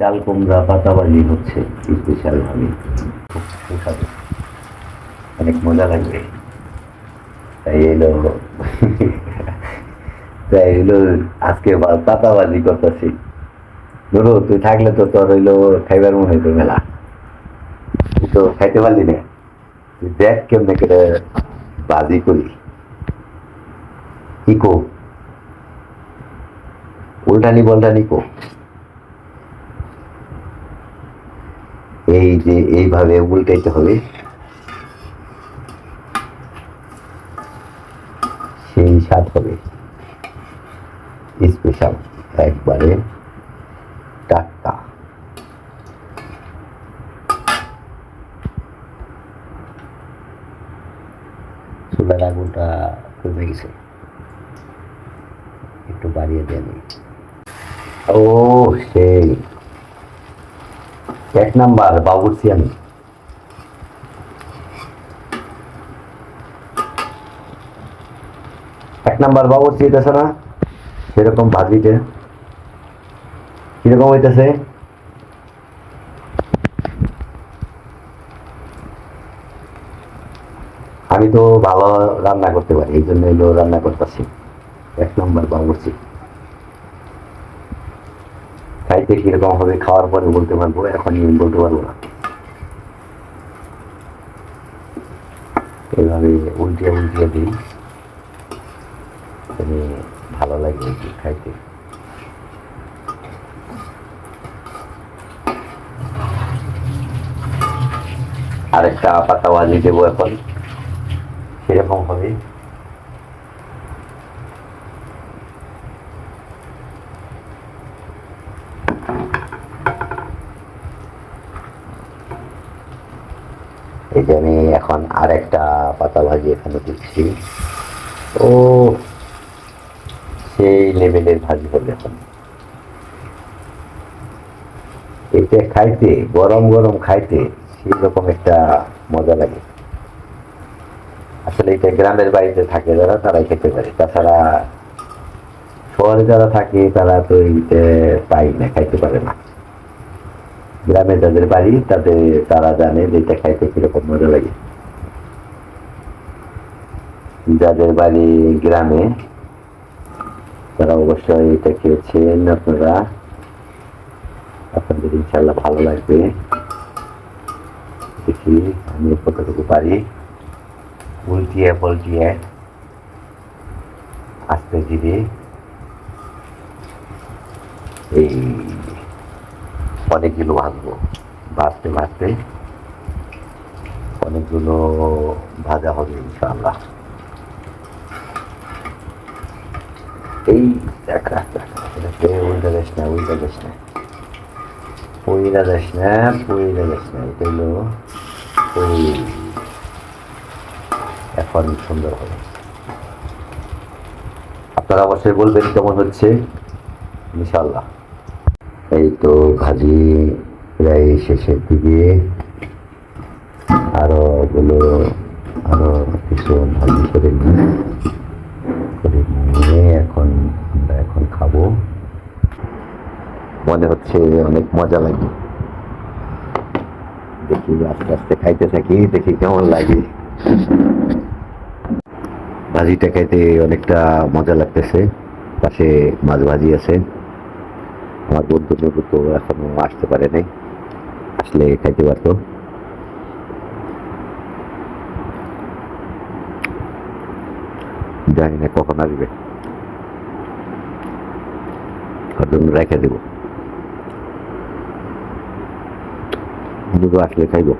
চাল কুমড়া পাতাবাজি হচ্ছে স্পেশাল ভাবে। খুব সুস্বাদু অনেক মজা লাগবে। তাই এলো তাই এলো আজকে পাতাবাজি করতেছি। ধরো, তুই থাকলে তো তোর হইল খাইবার মনে হইতো মেলা। তুই তো খাইতে পারলি না। তুই দেখ কেমনে করে বাজি করি। ইকো উল্টানি বলটানি কো? এই যে, এইভাবে উল্টাইতে হবে। সেই স্বাদ হবে। স্পেশাল একবারে টাটকা। চুলার আগুনটা কমে গেছে। একটু বাড়িয়ে দেন। ও, সেই। এক নাম্বার বাবুর্চি আমি এক নাম্বার বাবুর্চি হইতেছে না সেরকম ভাজিতে। কীরকম হইতেছে? আমি তো ভালো রান্না করতে পারি, এই জন্য এগুলো রান্না করতেছি। এক নম্বর বাবুর্চি খাইতে কীরকম হবে, খাওয়ার পরে বলতে পারব, এখন বলতে পারব না। এইভাবে উল্টিয়ে উল্টিয়ে দিই। ভালো লাগে খাইতে। আরেকটা পাতা বাজি দেবো এখন। সেরকম হবে। এই আমি এখন আর একটা পাতা ভাজি এখানে দিচ্ছি। ও, সেই লেভেলের ভাজি হবে এখন। এটা খাইতে, গরম গরম খাইতে, সেই রকম একটা মজা লাগে। আসলে এটা গ্রামের বাড়িতে থাকে যারা, তারাই খেতে পারে। তাছাড়া শহরে যারা থাকে, তারা তো এইটা পাই না, খাইতে পারে না। গ্রামে যাদের বাড়ি, তাদের, তারা জানে যে এটা খাইতে কীরকম মজা লাগে। যাদের বাড়ি গ্রামে, তারা অবশ্যই এটা খেয়েছেন আপনারা। আপনাদের ইনশাল্লাহ ভালো লাগবে। দেখি, আমি কতটুকু পারি। উল্টিয়ে পল্টিয়ে আস্তে ধীরে এই অনেকগুলো ভাজবো ভাজতে ভাজতে অনেকগুলো ভাজা হবে ইনশাআল্লাহ। এই আস্তে উল্টা যাস না, উল্টা যাস না। পইরা যাস না, পইরা যাস না, এটা ওই এখন সুন্দর হবে। আপনারা অবশ্যই বলবেন কেমন হচ্ছে ইনশাল্লাহ এই তো ভাজি প্রায় শেষের দিকে। আরও ওগুলো আরও কিছু ভাজি করে করে নিয়ে এখন আমরা এখন খাব। মনে হচ্ছে অনেক মজা লাগে। দেখি আস্তে আস্তে খাইতে থাকি দেখি কেমন লাগে। ভাজিটা খাইতে অনেকটা মজা লাগতেছে। পাশে মাছ ভাজি আছে। আমার বন্ধু বন্ধু তো এখনও আসতে পারে নাই। আসলে খাইতে পারতো জানি না কখন আসবে। রেখে দেবো। আসলে খাইবো।